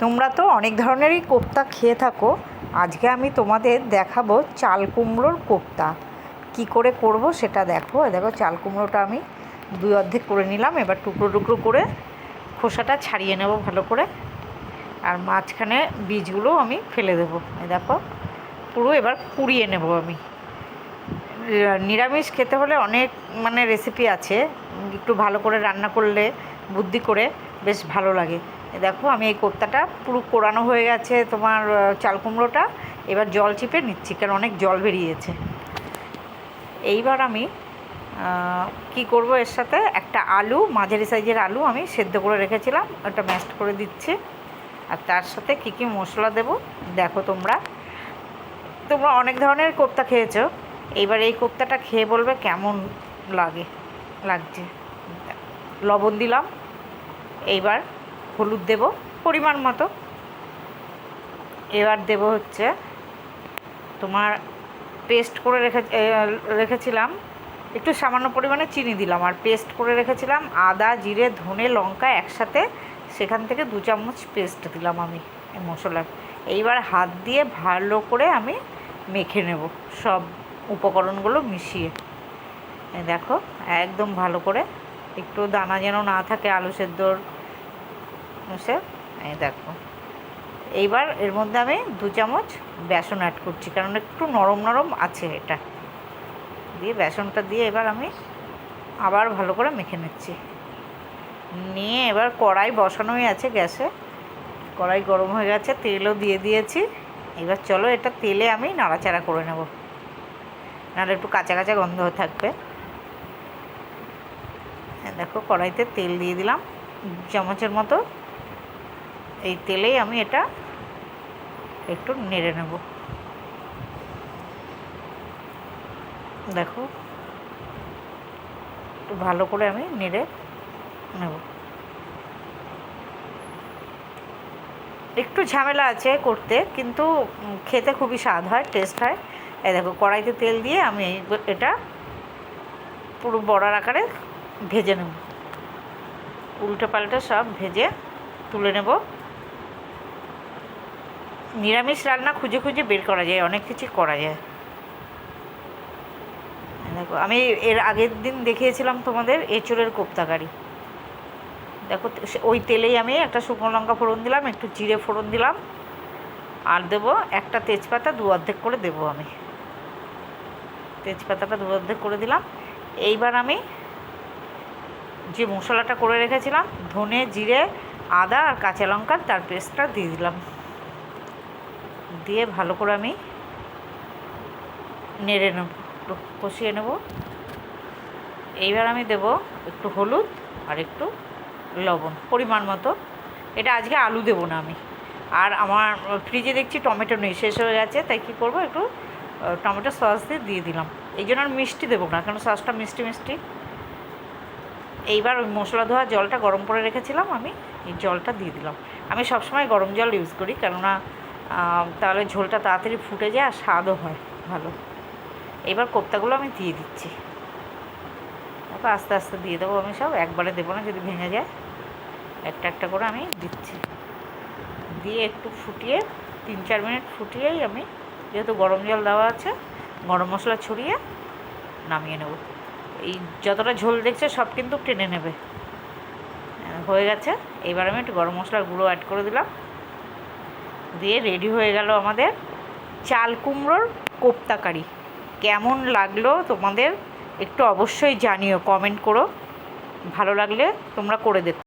তোমরা তো অনেক ধরনেরই কোপ্তা খেয়ে থাকো। আজকে আমি তোমাদের দেখাবো চাল কুমড়োর কোপ্তা। কি করে করব সেটা দেখো। দেখো, চাল কুমড়োটা আমি দুই অর্ধেক করে নিলাম। এবার টুকরো টুকরো করে খোসাটা ছাড়িয়ে নেব ভালো করে। আর মাঝখানে বীজগুলো আমি ফেলে দেবো। দেখো, পুরো এবার পুড়িয়ে নেব আমি। নিরামিষ খেতে হলে অনেক মানে রেসিপি আছে। একটু ভালো করে রান্না করলে, বুদ্ধি করে বেশ ভালো লাগে। দেখো, আমি এই কোপ্তাটা পুরো কোরানো হয়ে গেছে তোমার চাল কুমড়োটা। এবার জল চিপে নিচ্ছি, কারণ অনেক জল বেরিয়েছে। এইবার আমি কি করব এর সাথে? একটা আলু, মাঝারি সাইজের আলু আমি সেদ্ধ করে রেখেছিলাম, ওটা ম্যাশড করে দিচ্ছি। আর তার সাথে কী কী মশলা দেব? দেখো তোমরা। তোমরা অনেক ধরনের কোপ্তা খেয়েছো। এইবার এই কোপ্তাটা খেয়ে বলবে কেমন লাগে, লাগছে। লবণ দিলাম। এইবার হলুদ দেব, পরিমাণ মতো। এবার দেব হচ্ছে তোমার পেস্ট করে রেখে রেখেছিলাম। একটু সামান্য পরিমাণে চিনি দিলাম আর পেস্ট করে রেখেছিলাম আদা, জিরে, ধনে, লঙ্কা একসাথে। সেখান থেকে দু চামচ পেস্ট দিলাম আমি মশলার। এইবার হাত দিয়ে ভালো করে আমি মেখে নেব সব উপকরণগুলো মিশিয়ে। দেখো, একদম ভালো করে। একটু দানা যেন না থাকে, আলু সেদ্ধর মিশে এই দেখো। এইবার এর মধ্যে আমি দু চামচ বেসন অ্যাড করছি, কারণ একটু নরম নরম আছে এটা। দিয়ে বেসনটা দিয়ে এবার আমি আবার ভালো করে মেখে নিচ্ছি। নিয়ে এবার কড়াই বসানোই আছে গ্যাসে। কড়াই গরম হয়ে গেছে, তেলও দিয়ে দিয়েছি। এবার চলো এটা তেলে আমি নাড়াচাড়া করে নেব। নাহলে একটু কাঁচা কাঁচা গন্ধ থাকবে। দেখো কড়াইতে তেল দিয়ে দিলাম। চামচের মতো এই তেলেই আমি এটা একটু নেড়ে নেব। দেখো, একটু ভালো করে আমি নেড়ে নেব। একটু ঝামেলা আছে করতে, কিন্তু খেতে খুবই স্বাদ হয় টেস্ট হয়। এই দেখো, কড়াইতে তেল দিয়ে আমি এটা পুরো বড়ার আকারে ভেজে নেব। উল্টে পাল্টে সব ভেজে তুলে নেব। নিরামিষ রান্না খুঁজে খুঁজে বের করা যায়, অনেক কিছু করা যায়। দেখো, আমি এর আগের দিন দেখিয়েছিলাম তোমাদের এঁচড়ের কোপ্তাকারি দেখো ওই তেলেই আমি একটা শুকনো লঙ্কা ফোড়ন দিলাম, একটু জিরে ফোড়ন দিলাম, আর দেবো একটা তেজপাতা দু অর্ধেক করে দেবো আমি। তেজপাতাটা দু অর্ধেক করে দিলাম। এইবার আমি যে মশলাটা করে রেখেছিলাম, ধনে, জিরে, আদা আর কাঁচা লঙ্কার তার পেস্টটা দিয়ে দিলাম। দিয়ে ভালো করে আমি নেড়ে নেব কষিয়ে নেব। এইবার আমি দেব একটু হলুদ আর একটু লবণ, পরিমাণ মতো। এটা আজকে আলু দেবো না আমি। আর আমার ফ্রিজে দেখছি টমেটো নেই, শেষ হয়ে গেছে, তাই কী করব? একটু টমেটো সস দিয়ে দিয়ে দিলাম। এই জন্য আর মিষ্টি দেবো না কারণ সসটা মিষ্টি মিষ্টি। এইবার ওই মশলা ধোয়া জলটা গরম করে রেখেছিলাম আমি, এই জলটা দিয়ে দিলাম। আমি সবসময় গরম জল ইউজ করি, কেননা তাহলে ঝোলটা তাড়াতাড়ি ফুটে যায় আর স্বাদও হয় ভালো। এবার কোপ্তাগুলো আমি দিয়ে দিচ্ছি। তারপর আস্তে আস্তে দিয়ে দেবো আমি সব, একবারে দেবো না, যদি ভেঙে যায়। একটা একটা করে আমি দিচ্ছি। দিয়ে একটু ফুটিয়ে, তিন চার মিনিট ফুটিয়েই আমি, যেহেতু গরম জল দেওয়া আছে, গরম মশলা ছড়িয়ে নামিয়ে নেব। এই যতটা ঝোল দেখছে সব কিন্তু টেনে নেবে। হয়ে গেছে। এবার আমি একটু গরম মশলার গুঁড়ো অ্যাড করে দিলাম। দিয়ে রেডি হয়ে গেল আমাদের চাল কুমড়োর কোপ্তাকারি কেমন লাগল তোমাদের একটু অবশ্যই জানিও কমেন্ট করো। ভালো লাগলে তোমরা করে দেখো।